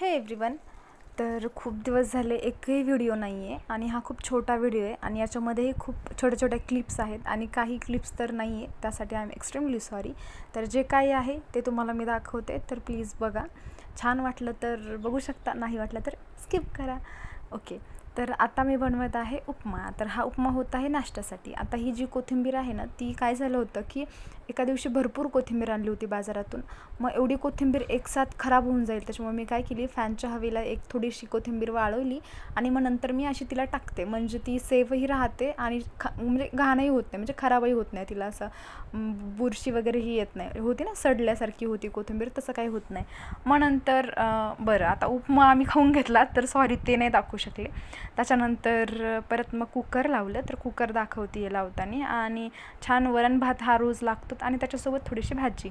हे एव्हरीवन. तर खूप दिवस झाले एकही व्हिडिओ नाही आहे आणि हा खूप छोटा व्हिडिओ आहे आणि याच्यामध्येही खूप छोट्या छोट्या क्लिप्स आहेत आणि काही क्लिप्स तर नाही आहे त्यासाठी आय एम एक्स्ट्रीमली सॉरी. तर जे काही आहे ते तुम्हाला मी दाखवते तर प्लीज बघा. छान वाटलं तर बघू शकता नाही वाटलं तर स्किप करा. ओके. तर आता मी बनवत आहे उपमा. तर हा उपमा होत आहे नाश्त्यासाठी. आता ही जी कोथिंबीर आहे ना ती काय झालं होतं की एका दिवशी भरपूर कोथिंबीर आणली होती बाजारातून. मग एवढी कोथिंबीर एकसाथ खराब होऊन जाईल. त्याच्यामुळे मी काय केली फॅनच्या हवेला एक थोडीशी कोथिंबीर वाळवली आणि मग नंतर मी अशी तिला टाकते. म्हणजे ती सेफही राहते आणि खा म्हणजे घाणही होत नाही. म्हणजे खराबही होत नाही तिला असं. बुरशी वगैरेही येत नाही. होती ना सडल्यासारखी होती कोथिंबीर तसं काही होत नाही. मग नंतर बरं आता उपमा आम्ही खाऊन घेतला तर सॉरी ते नाही दाखवू शकले. त्याच्यानंतर परत मग कुकर लावलं तर कुकर दाखवते लावताना. आणि छान वरण भात हा रोज लागतोच आणि त्याच्यासोबत थोडीशी भाजी.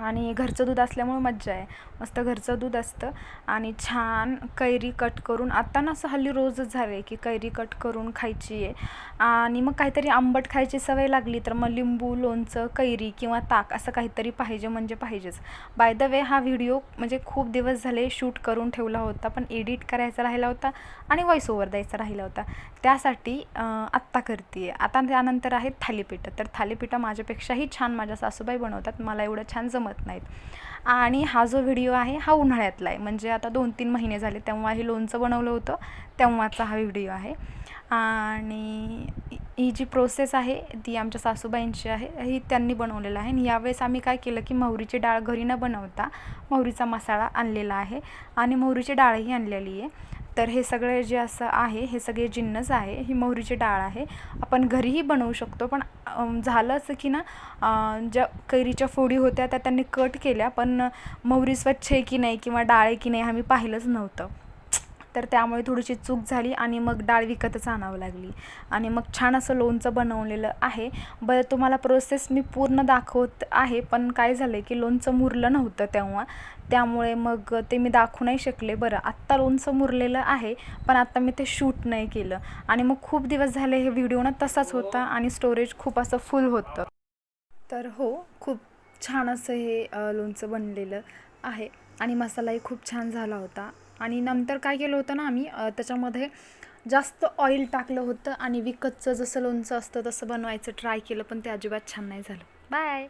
आणि घरचं दूध असल्यामुळे मज्जा आहे. मस्त घरचं दूध असतं. आणि छान कैरी कट करून आता ना असं हल्ली रोजच झालं आहे की कैरी कट करून खायची आहे. आणि मग काहीतरी आंबट खायची सवय लागली तर मग लिंबू लोणचं कैरी किंवा ताक असं काहीतरी पाहिजे म्हणजे पाहिजेच. बाय द वे हा व्हिडिओ म्हणजे खूप दिवस झाले शूट करून ठेवला होता पण एडिट करायचा राहिला होता आणि व्हॉइस ओव्हर द्यायचा राहिला होता. त्यासाठी आत्ता करते आहे आता त्यानंतर आहेत थालीपीठं. तर थालीपीठं माझ्यापेक्षाही छान माझ्या सासूबाई बनवतात. मला एवढं छान जमत नाहीत. आणि हा जो व्हिडिओ आहे हा उन्हाळ्यातला आहे. म्हणजे आता दोन तीन महिने झाले तेव्हा हे लोणचं बनवलं होतं तेव्हाचा हा व्हिडिओ आहे. आणि ही जी प्रोसेस आहे ती आमच्या सासूबाईंची आहे ही त्यांनी बनवलेलं आहे. आणि यावेळेस आम्ही काय केलं की मोहरीची डाळ घरी न बनवता मोहरीचा मसाला आणलेला आहे. आणि मोहरीची डाळही आणलेली आहे. तर हे सगळे जे असं आहे हे सगळे जिन्नस आहे ही मोहरीची डाळ आहे. आपण घरीही बनवू शकतो पण झालं असं की ना ज्या कैरीच्या फोडी होत्या त्या त्यांनी कट केल्या पण मोहरी स्वच्छ आहे की नाही किंवा डाळ आहे की नाही आम्ही पाहिलंच नव्हतं. तर त्यामुळे थोडीशी चूक झाली आणि मग डाळ विकतच आणावं लागली. आणि मग छान असं लोणचं बनवलेलं आहे. बरं तुम्हाला प्रोसेस मी पूर्ण दाखवत आहे पण काय झालं आहे की लोणचं मुरलं नव्हतं तेव्हा. त्यामुळे मग ते मी दाखवू नाही शकले. बरं आत्ता लोणचं मुरलेलं आहे पण आत्ता मी ते शूट नाही केलं. आणि मग खूप दिवस झाले हे व्हिडिओ ना तसाच होता आणि स्टोरेज खूप असं फुल होतं. तर हो खूप छान असं हे लोणचं बनलेलं आहे. आणि मसालाही खूप छान झाला होता. आणि नंतर काय केलं होतं ना आम्ही त्याच्यामध्ये जास्त ऑइल टाकलं होतं आणि विकतचं जसं लोणचं असतं तसं बनवायचं ट्राय केलं पण ते अजिबात छान नाही झालं. बाय